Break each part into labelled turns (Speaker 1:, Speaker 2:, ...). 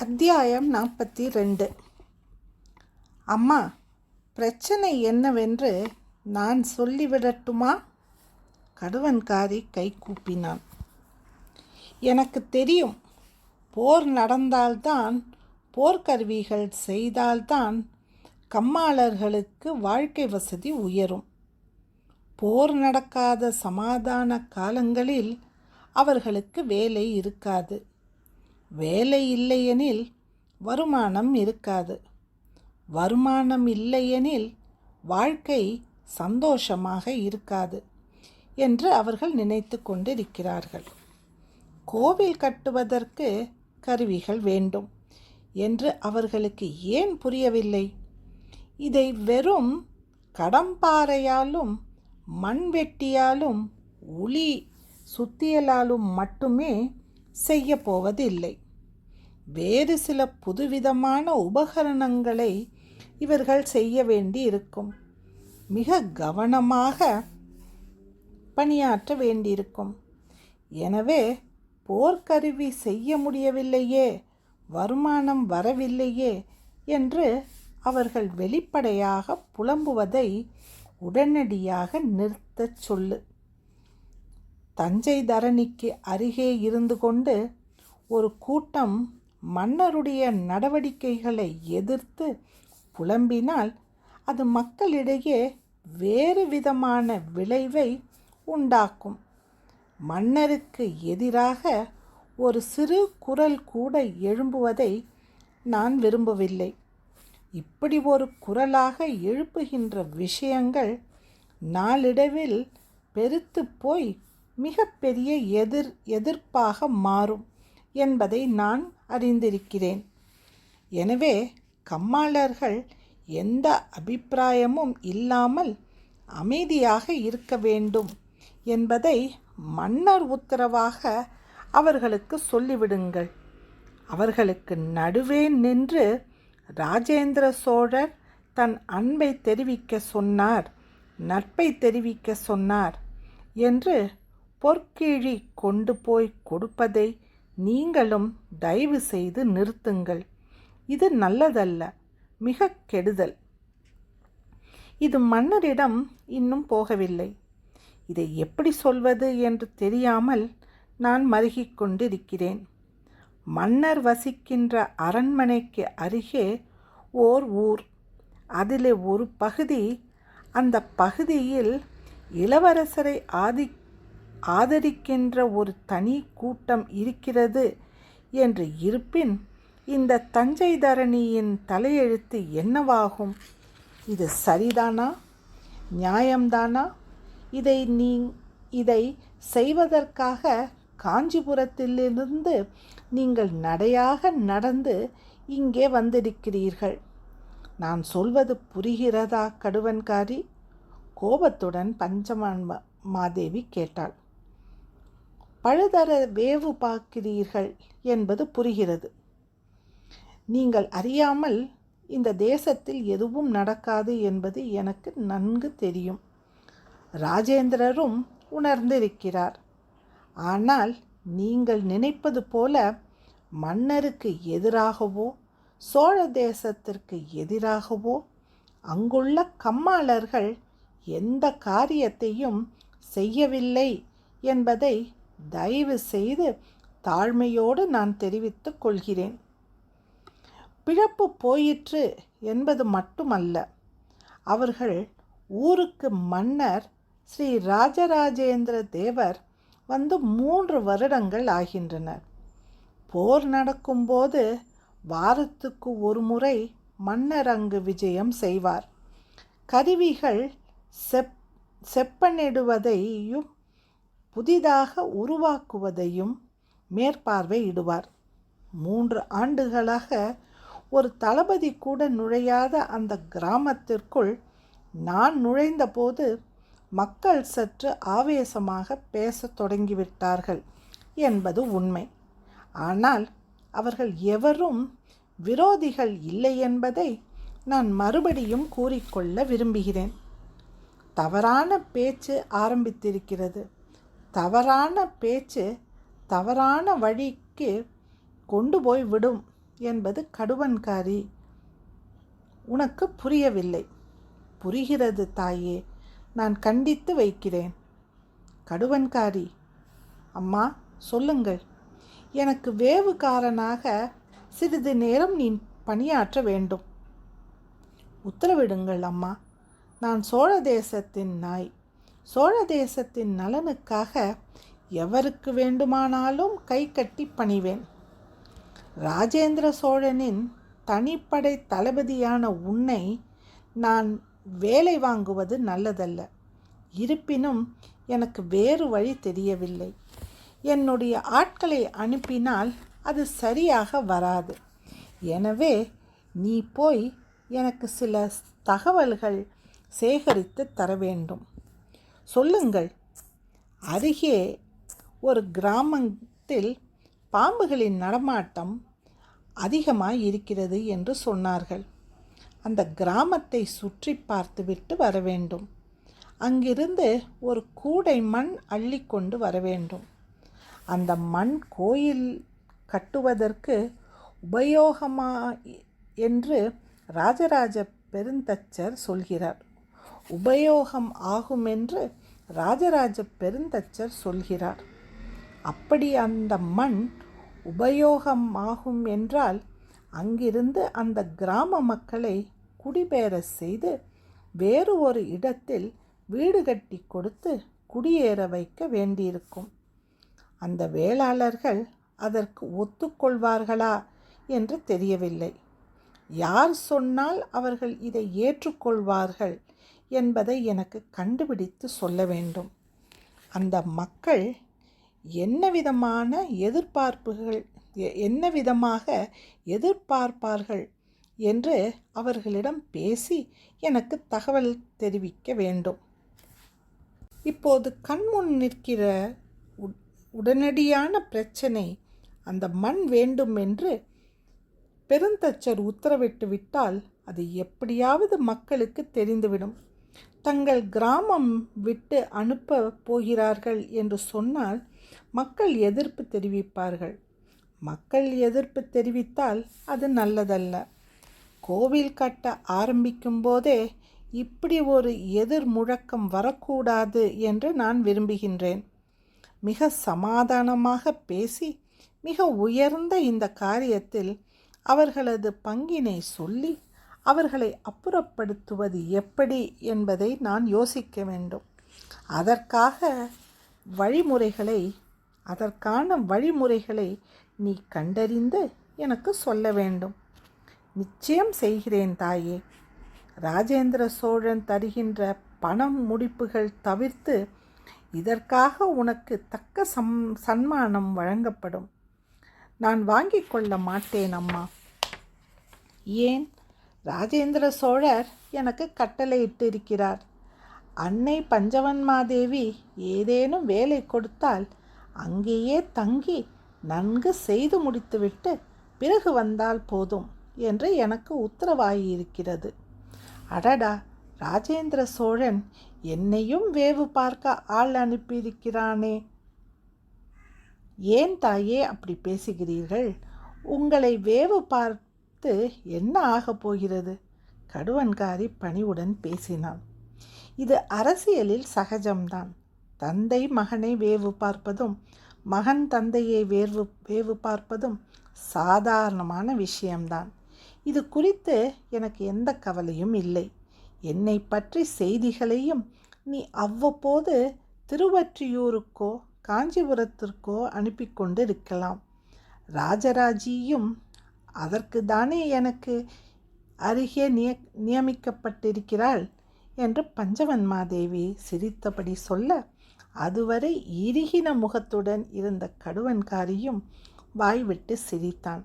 Speaker 1: அத்தியாயம் நாற்பத்தி ரெண்டு அம்மா பிரச்சனை என்னவென்று நான் சொல்லிவிடட்டுமா? கடுவன்காரி கை கூப்பினான். எனக்கு தெரியும் போர் நடந்தால்தான் போர்க்கருவிகள் செய்தால்தான் கம்மாளர்களுக்கு வாழ்க்கை வசதி உயரும். போர் நடக்காத சமாதான காலங்களில் அவர்களுக்கு வேலை இருக்காது. வேலை இல்லையெனில் வருமானம் இருக்காது. வருமானம் இல்லையெனில் வாழ்க்கை சந்தோஷமாக இருக்காது என்று அவர்கள் நினைத்து கொண்டிருக்கிறார்கள். கோவில் கட்டுவதற்கு கருவிகள் வேண்டும் என்று அவர்களுக்கு ஏன் புரியவில்லை? இதை வெறும் கடம்பாறையாலும் மண்வெட்டியாலும் உளி சுத்தியலாலும் மட்டுமே செய்ய போவதில்லை வேறு சில புதுவிதமான உபகரணங்களை இவர்கள் செய்ய வேண்டி இருக்கும் மிக கவனமாக பணியாற்ற வேண்டியிருக்கும். எனவே போர்க்கருவி செய்ய முடியவில்லையே வருமானம் வரவில்லையே என்று அவர்கள் வெளிப்படையாக புலம்புவதை உடனடியாக நிறுத்தச் சொல்லு. தஞ்சை தரணிக்கு அருகே இருந்து கொண்டு ஒரு கூட்டம் மன்னருடைய நடவடிக்கைகளை எதிர்த்து புலம்பினால் அது மக்களிடையே வேறு விதமான விளைவை உண்டாக்கும். மன்னருக்கு எதிராக ஒரு சிறு குரல் கூட எழும்புவதை நான் விரும்பவில்லை. இப்படி ஒரு குரலாக எழுப்புகின்ற விஷயங்கள் நாளிடவில் பெருத்து போய் மிகப்பெரிய எதிர் எதிர்ப்பாக மாறும் என்பதை நான் அறிந்திருக்கிறேன். எனவே கம்மாளர்கள் எந்த அபிப்பிராயமும் இல்லாமல் அமைதியாக இருக்க வேண்டும் என்பதை மன்னர் உத்தரவாக அவர்களுக்கு சொல்லிவிடுங்கள். அவர்களுக்கு நடுவே நின்று ராஜேந்திர சோழர் தன் அன்பை தெரிவிக்க சொன்னார் நட்பை தெரிவிக்க சொன்னார் என்று பொற்கிழி கொண்டு போய் கொடுப்பதை நீங்களும் தயவு செய்து நிறுத்துங்கள். இது நல்லதல்ல மிக கெடுதல். இது மன்னரிடம் இன்னும் போகவில்லை. இதை எப்படி சொல்வது என்று தெரியாமல் நான் மருகிக் கொண்டிருக்கிறேன். மன்னர் வசிக்கின்ற அரண்மனைக்கு அருகே ஓர் ஊர். அதிலே ஒரு பகுதி அந்த பகுதியில் இளவரசரை ஆதி ஆதரிக்கின்ற ஒரு தனி கூட்டம் இருக்கிறது என்று இருப்பின் இந்த தஞ்சை தரணியின் தலையெழுத்து என்னவாகும்? இது சரிதானா? நியாயம்தானா? இதை நீ இதை செய்வதற்காக காஞ்சிபுரத்திலிருந்து நீங்கள் நடையாக நடந்து இங்கே வந்திருக்கிறீர்கள். நான் சொல்வது புரிகிறதா கடுவன்காரி? கோபத்துடன் பஞ்சமான்ம மாதேவி கேட்டாள். பழுதர வேவு பார்க்கிறீர்கள் என்பது புரிகிறது. நீங்கள் அறியாமல் இந்த தேசத்தில் எதுவும் நடக்காது என்பது எனக்கு நன்கு தெரியும். ராஜேந்திரரும் உணர்ந்திருக்கிறார். ஆனால் நீங்கள் நினைப்பது போல மன்னருக்கு எதிராகவோ சோழ தேசத்திற்கு எதிராகவோ அங்குள்ள கம்மாளர்கள் எந்த காரியத்தையும் செய்யவில்லை என்பதை தயவு செய்து தாழ்மையோடு நான் தெரிவித்துக் கொள்கிறேன். பிழப்பு போயிற்று என்பது மட்டுமல்ல. அவர்கள் ஊருக்கு மன்னர் ஸ்ரீ ராஜராஜேந்திர தேவர் வந்து மூன்று வருடங்கள் ஆகின்றனர். போர் நடக்கும்போது வாரத்துக்கு ஒரு முறை மன்னர் அங்கு விஜயம் செய்வார். கருவிகள் செப் செப்பனிடுவதையும் புதிதாக உருவாக்குவதையும் மேற்பார்வையிடுவார். மூன்று ஆண்டுகளாக ஒரு தளபதி கூட நுழையாத அந்த கிராமத்திற்குள் நான் நுழைந்தபோது மக்கள் சற்று ஆவேசமாக பேசத் தொடங்கிவிட்டார்கள் என்பது உண்மை. ஆனால் அவர்கள் எவரும் விரோதிகள் இல்லை என்பதை நான் மறுபடியும் கூறிக்கொள்ள விரும்புகிறேன். தவறான பேச்சு ஆரம்பித்திருக்கிறது. தவறான பேச்சு தவறான வழிக்கு கொண்டு போய் விடும் என்பது கடுவன்காரி. உனக்கு புரியவில்லை. புரிகிறது தாயே நான் கண்டித்து வைக்கிறேன். கடுவன்காரி அம்மா சொல்லுங்கள். எனக்கு வேவுகாரனாக சிறிது நேரம் நீ பணியாற்ற வேண்டும். உத்தரவிடுங்கள் அம்மா. நான் சோழ தேசத்தின் நாய். சோழ தேசத்தின் நலனுக்காக எவருக்கு வேண்டுமானாலும் கை கட்டி பணிவேன். ராஜேந்திர சோழனின் தனிப்படை தளபதியான உன்னை நான் வேலை வாங்குவது நல்லதல்ல. இருப்பினும் எனக்கு வேறு வழி தெரியவில்லை. என்னுடைய ஆட்களை அனுப்பினால் அது சரியாக வராது. எனவே நீ போய் எனக்கு சில தகவல்கள் சேகரித்து தர வேண்டும். சொல்லுங்கள். அருகே ஒரு கிராமத்தில் பாம்புகளின் நடமாட்டம் அதிகமாக இருக்கிறது என்று சொன்னார்கள். அந்த கிராமத்தை சுற்றி பார்த்துவிட்டு வர வேண்டும். அங்கிருந்து ஒரு கூடை மண் அள்ளி கொண்டு வர வேண்டும். அந்த மண் கோயில் கட்டுவதற்கு உபயோகமா என்று ராஜராஜ பெருந்தச்சர் சொல்கிறார். உபயோகம் ஆகும் என்று ராஜராஜ பெருந்தச்சர் சொல்கிறார். அப்படி அந்த மண் உபயோகம் ஆகும் என்றால் அங்கிருந்து அந்த கிராம மக்களை குடிபெயர செய்து வேறு ஒரு இடத்தில் வீடு கட்டி கொடுத்து குடியேற வைக்க வேண்டியிருக்கும். அந்த வேளாளர்கள் அதற்கு ஒத்துக்கொள்வார்களா என்று தெரியவில்லை. யார் சொன்னால் அவர்கள் இதை ஏற்றுக்கொள்வார்கள் என்பதை எனக்கு கண்டுபிடித்து சொல்ல வேண்டும். அந்த மக்கள் என்ன விதமான எதிர்பார்ப்புகள் என்ன விதமாக எதிர்பார்ப்பார்கள் என்று அவர்களிடம் பேசி எனக்கு தகவல் தெரிவிக்க வேண்டும். இப்போது கண்முன் நிற்கிற உடனடியான பிரச்சனை அந்த மண் வேண்டும் என்று பெருந்தச்சர் உத்தரவிட்டு விட்டால் அது எப்படியாவது மக்களுக்கு தெரிந்துவிடும். தங்கள் கிராமம் விட்டு அனுப்ப போகிறார்கள் என்று சொன்னால் மக்கள் எதிர்ப்பு தெரிவிப்பார்கள். மக்கள் எதிர்ப்பு தெரிவித்தால் அது நல்லதல்ல. கோவில் கட்ட ஆரம்பிக்கும் போதே இப்படி ஒரு எதிர் முழக்கம் வரக்கூடாது என்று நான் விரும்புகின்றேன். மிக சமாதானமாக பேசி மிக உயர்ந்த இந்த காரியத்தில் அவர்களது பங்கினை சொல்லி அவர்களை அப்புறப்படுத்துவது எப்படி என்பதை நான் யோசிக்க வேண்டும். அதற்காக வழிமுறைகளை அதற்கான வழிமுறைகளை நீ கண்டறிந்து எனக்கு சொல்ல வேண்டும். நிச்சயம் செய்கிறேன் தாயே. ராஜேந்திர சோழன் தருகின்ற பணம் முடிப்புகள் தவிர்த்து இதற்காக உனக்கு தக்க சம் சன்மானம் வழங்கப்படும். நான் வாங்கிக் கொள்ள மாட்டேன் அம்மா. ஏன்? ராஜேந்திர சோழர் எனக்கு கட்டளையிட்டிருக்கிறார் அன்னை பஞ்சவன்மாதேவி ஏதேனும் வேலை கொடுத்தால் அங்கேயே தங்கி நன்கு செய்து முடித்துவிட்டு பிறகு வந்தால் போதும் என்று எனக்கு உத்தரவாகியிருக்கிறது அடடா! ராஜேந்திர சோழன் என்னையும் வேவு பார்க்க ஆள் அனுப்பியிருக்கிறானே. ஏன் தாயே அப்படி பேசுகிறீர்கள்? உங்களை வேவு அடுத்து என்ன ஆகப் போகிறது? கடுவன்காரி பணிவுடன் பேசினான். இது அரசியலில் சகஜம்தான். தந்தை மகனை வேவு பார்ப்பதும் மகன் தந்தையை வேர்வு வேவு பார்ப்பதும் சாதாரணமான விஷயம்தான். இது குறித்து எனக்கு எந்த கவலையும் இல்லை. என்னை பற்றி செய்திகளையும் நீ அவ்வப்போது திருவற்றியூருக்கோ காஞ்சிபுரத்திற்கோ அனுப்பி கொண்டு இருக்கலாம் ராஜராஜியும் அதற்கு தானே எனக்கு அருகே நிய நியமிக்கப்பட்டிருக்கிறாள்? என்று பஞ்சவன்மாதேவி சிரித்தபடி சொல்ல அதுவரை இறுகின முகத்துடன் இருந்த கடுவன்காரியும் வாய்விட்டு சிரித்தான்.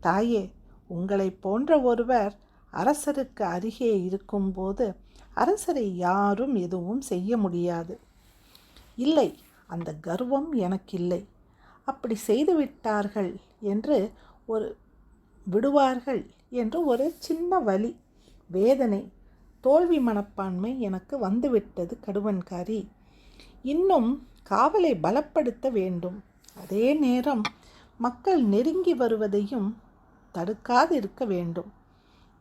Speaker 1: தாயே உங்களை போன்ற ஒருவர் அரசருக்கு அருகே இருக்கும்போது அரசரை யாரும் எதுவும் செய்ய முடியாது. இல்லை அந்த கர்வம் எனக்கில்லை. அப்படி செய்துவிட்டார்கள் என்று ஒரு விடுவார்கள் என்று ஒரு சின்ன வலி வேதனை தோல்வி மனப்பான்மை எனக்கு வந்துவிட்டது கடுவன்காரி. இன்னும் காவலை பலப்படுத்த வேண்டும். அதே நேரம் மக்கள் நெருங்கி வருவதையும் தடுக்காதிருக்க வேண்டும்.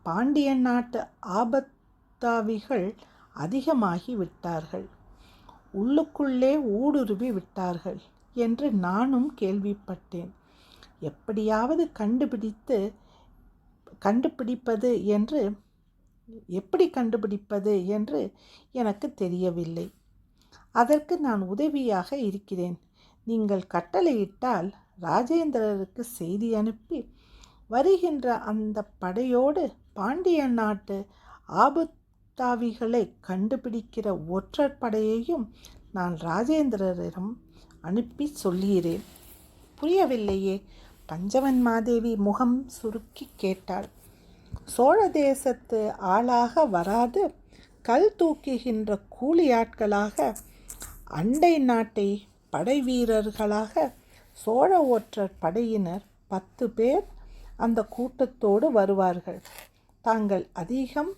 Speaker 1: பாண்டியன் நாட்டு ஆபத்தாவிகள் அதிகமாகி விட்டார்கள். உள்ளுக்குள்ளே ஊடுருவி விட்டார்கள் என்று நானும் கேள்விப்பட்டேன். எப்படியாவது கண்டுபிடித்து கண்டுபிடிப்பது என்று எப்படி கண்டுபிடிப்பது என்று எனக்கு தெரியவில்லை. அதற்கு நான் உதவியாக இருக்கிறேன். நீங்கள் கட்டளையிட்டால் ராஜேந்திரருக்கு செய்தி அனுப்பி வருகின்ற அந்த படையோடு பாண்டிய நாட்டு ஆபத்தாவிகளை கண்டுபிடிக்கிற ஒற்றர் படையையும் நான் ராஜேந்திரரிடம் அனுப்பி சொல்கிறேன் புரியவில்லையே பஞ்சவன் மாதேவி முகம் சுருக்கி கேட்டாள். சோழ தேசத்து ஆளாக வராது கல் தூக்குகின்ற கூலி ஆட்களாக அண்டை நாட்டை படை வீரர்களாக சோழ ஒற்றர் படையினர் பத்து பேர் அந்த கூட்டத்தோடு வருவார்கள். தாங்கள் அதிகம்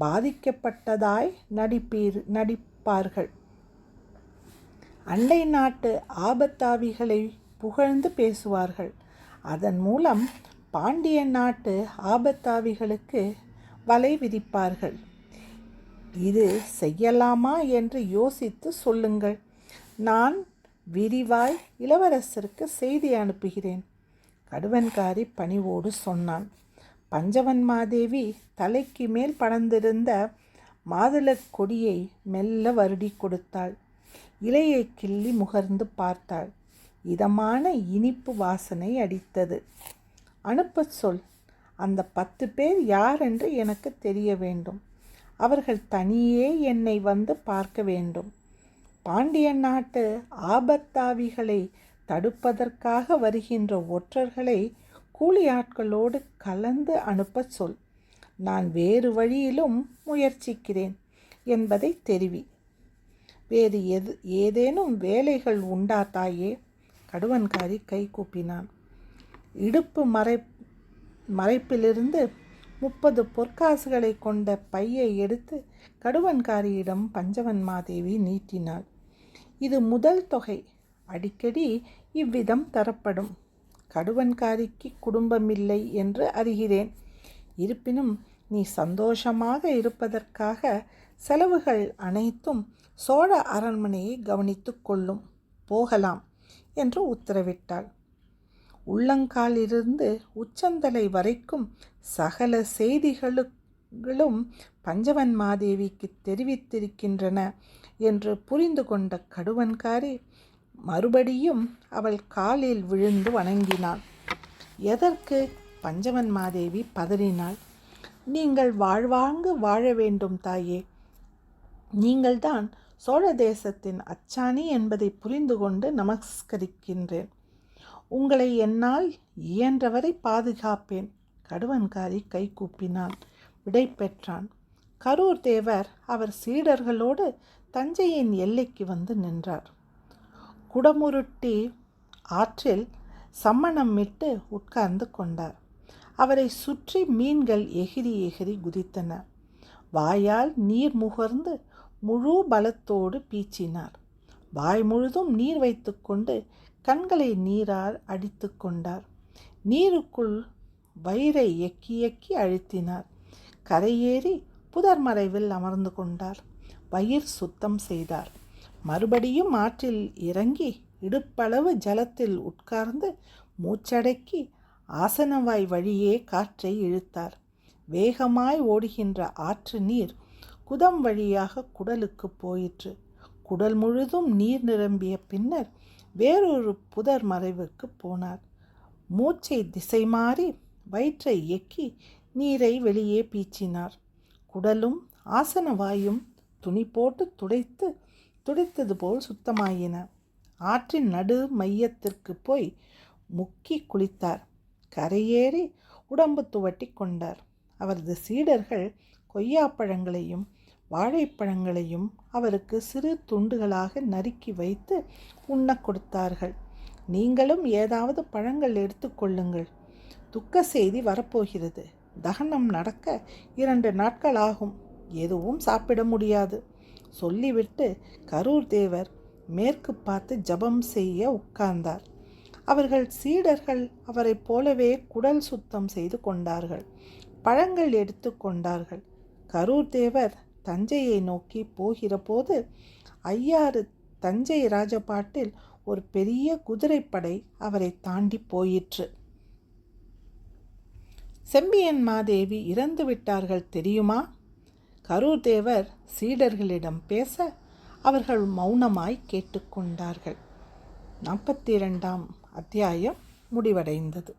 Speaker 1: பாதிக்கப்பட்டதாய் நடிப்பீர் நடிப்பார்கள். அண்டை நாட்டு ஆபத்தாவிகளை புகழ்ந்து பேசுவார்கள். அதன் மூலம் பாண்டிய நாட்டு ஆபத்தாவிகளுக்கு வலை விதிப்பார்கள். இது செய்யலாமா என்று யோசித்து சொல்லுங்கள். நான் விரிவாய் இளவரசருக்கு செய்தி அனுப்புகிறேன். கடுவன்காரி பணிவோடு சொன்னான். பஞ்சவன் மாதேவி தலைக்கு மேல் படர்ந்திருந்த மாதுளக் கொடியை மெல்ல வருடி கொடுத்தாள். இலையை கிள்ளி முகர்ந்து பார்த்தாள். இதமான இனிப்பு வாசனை அடித்தது. அனுப்பச் சொல். அந்த பத்து பேர் யார் என்று எனக்கு தெரிய வேண்டும். அவர்கள் தனியே என்னை வந்து பார்க்க வேண்டும். பாண்டிய நாட்டு ஆபத்தாவிகளை தடுப்பதற்காக வருகின்ற ஒற்றர்களை கூலி ஆட்களோடு கலந்து அனுப்பச் சொல். நான் வேறு வழியிலும் முயற்சிக்கிறேன் என்பதை தெரிவி. வேறு எது ஏதேனும் வேலைகள் உண்டா தாயே? கடுவன்காரி கை கூப்பினான். இடுப்பு மறை மறைப்பிலிருந்து முப்பது பொற்காசுகளை கொண்ட பையை எடுத்து கடுவன்காரியிடம் பஞ்சவன் மாதேவி நீட்டினாள். இது முதல் தொகை. அடிக்கடி இவ்விதம் தரப்படும். கடுவன்காரிக்கு குடும்பமில்லை என்று அறிகிறேன். இருப்பினும் நீ சந்தோஷமாக இருப்பதற்காக செலவுகள் அனைத்தும் சோழ அரண்மனையை கவனித்து கொள்ளும். போகலாம். என்று உத்தரவிட்டாள். உள்ளங்காலிருந்து உச்சந்தலை வரைக்கும் சகல செய்திகளும் பஞ்சவன் மாதேவிக்கு தெரிவித்திருக்கின்றன என்று புரிந்து கொண்ட கடுவன்காரி மறுபடியும் அவள் காலில் விழுந்து வணங்கினாள். எதற்கு? பஞ்சவன் மாதேவி பதறினாள். நீங்கள் வாழ்வாங்கு வாழ வேண்டும் தாயே. நீங்கள்தான் சோழ தேசத்தின் அச்சாணி என்பதை புரிந்து கொண்டு நமஸ்கரிக்கின்றேன். உங்களை என்னால் இயன்றவரை பாதுகாப்பேன். கடுவன்காரி கை கூப்பினான். விடை பெற்றான். கரூர் தேவர் அவர் சீடர்களோடு தஞ்சையின் எல்லைக்கு வந்து நின்றார். குடமுருட்டி ஆற்றில் சம்மணம் விட்டு உட்கார்ந்து கொண்டார். அவரை சுற்றி மீன்கள் எகிரி எகிரி குதித்தன. வாயால் நீர் முகர்ந்து முழு பலத்தோடு பீச்சினார். வாய் முழுதும் நீர் வைத்துக்கொண்டு கண்களை நீரால் அடித்து கொண்டார். நீருக்குள் வயிறை எக்கி எக்கி அழுத்தினார். கரையேறி புதர் மறைவில் அமர்ந்து கொண்டார். வயிர் சுத்தம் செய்தார். மறுபடியும் ஆற்றில் இறங்கி இடுப்பளவு ஜலத்தில் உட்கார்ந்து மூச்சடக்கி ஆசனவாய் வழியே காற்றை இழுத்தார். வேகமாய் ஓடுகின்ற ஆற்று நீர் குதம் வழியாக குடலுக்கு போயிற்று. குடல் முழுதும் நீர் நிரம்பிய பின்னர் வேறொரு புதர் மறைவுக்கு போனார். மூச்சை திசை மாறி வயிற்றை எக்கி நீரை வெளியே பீச்சினார். குடலும் ஆசன வாயும் துணி போட்டு துடைத்து துடைத்தது போல் சுத்தமாயின. ஆற்றின் நடு மையத்திற்கு போய் முக்கி குளித்தார். கரையேறி உடம்பு துவட்டி கொண்டார். அவரது சீடர்கள் கொய்யாப்பழங்களையும் வாழைப்பழங்களையும் அவருக்கு சிறு துண்டுகளாக நறுக்கி வைத்து உண்ண கொடுத்தார்கள். நீங்களும் ஏதாவது பழங்கள் எடுத்துக்கொள்ளுங்கள் துக்க செய்தி வரப்போகிறது. தகனம் நடக்க இரண்டு நாட்கள் ஆகும். எதுவும் சாப்பிட முடியாது. சொல்லிவிட்டு கரூர் தேவர் மேற்கு பார்த்து ஜபம் செய்ய உட்கார்ந்தார். அவர்கள் சீடர்கள் அவரைப் போலவே குடல் சுத்தம் செய்து கொண்டார்கள். பழங்கள் எடுத்து கொண்டார்கள். கரூர் தேவர் தஞ்சையை நோக்கி போகிற போது ஐயாறு தஞ்சை ராஜபாட்டில் ஒரு பெரிய குதிரைப்படை அவரை தாண்டி போயிற்று. செம்பியன் மாதேவி இறந்து விட்டார்கள் தெரியுமா? கரூர் தேவர் சீடர்களிடம் பேச அவர்கள் மௌனமாய் கேட்டுக்கொண்டார்கள். நாற்பத்தி இரண்டாம் அத்தியாயம் முடிவடைந்தது.